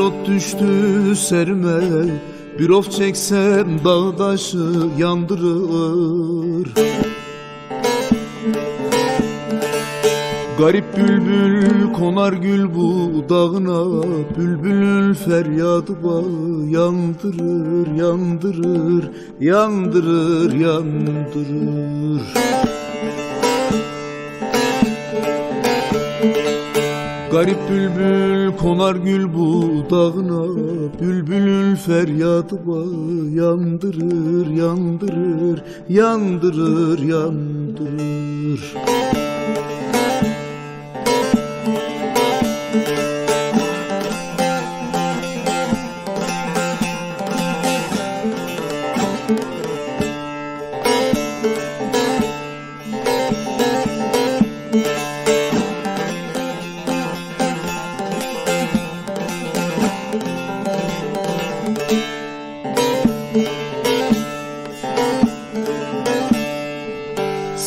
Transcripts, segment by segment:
ot düştü serime Bir of çeksem dağ taşı yandırır. Garip bülbül konar gül bu dağına Bülbülün feryadı var Yandırır, yandırır, yandırır, yandırır Garip bülbül konar gül bu dağına Bülbülün feryadı var Yandırır, yandırır, yandırır, yandırır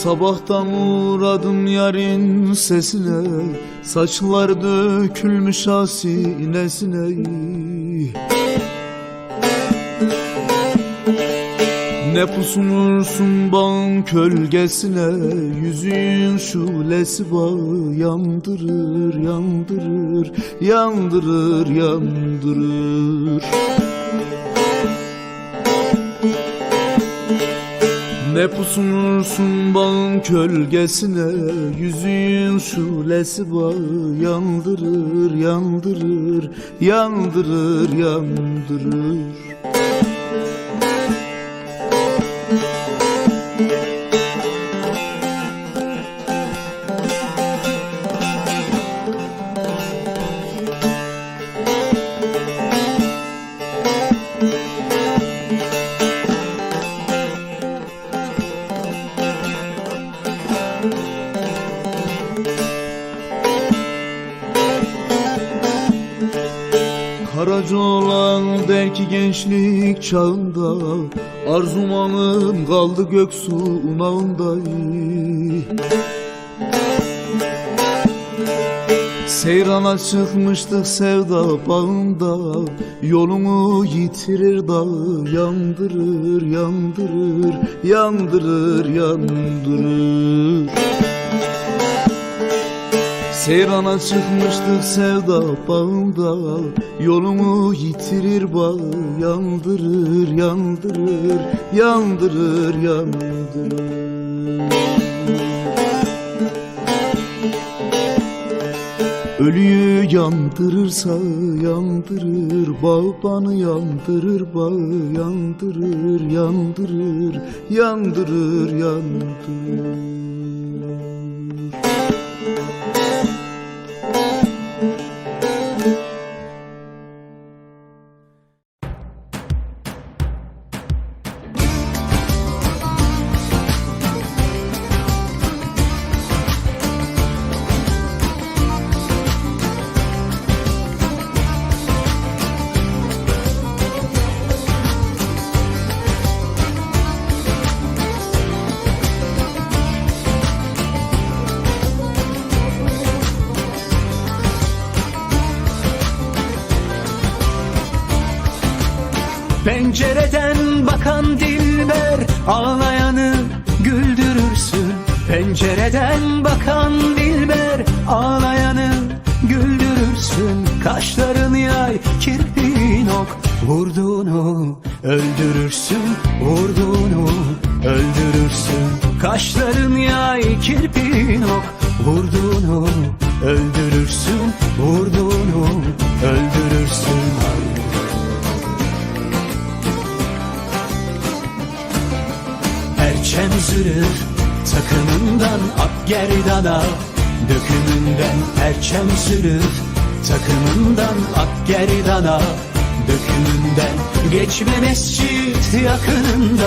Sabahtan uğradım yarın sesine Saçlar dökülmüş asinesine Ne pusunursun bağın kölgesine Yüzün şulesi var Yandırır, yandırır, yandırır, yandırır Ne pusunursun bağın kölgesine Yüzün şulesi var Yandırır, yandırır, yandırır, yandırır Karaca olan der ki gençlik çağında Arzumanım kaldı göksu unağında Seyrana çıkmıştık sevda bağında Yolunu yitirir dağ Yandırır, yandırır, yandırır, yandırır Seyrana çıkmıştık sevda bağında. Yolunu yitirir bağ Yandırır, yandırır, yandırır, yandırır. Ölüyü yandırırsa yandırır Bağbanı yandırır bağ Yandırır, yandırır, yandırır, yandırır Pencereden bakan dilber ağlayanı güldürürsün. Pencereden bakan dilber ağlayanı güldürürsün. Kaşların yay kirpiğin ok vurduğunu öldürürsün. Vurduğunu öldürürsün. Kaşların yay kirpiğin ok vurduğunu öldürürsün. Vurduğunu öldürürsün Perçem zırh takımından ak gerdana. Dökümünden perçem zırh takımından ak gerdana. Dökümünden geçme mescit yakınında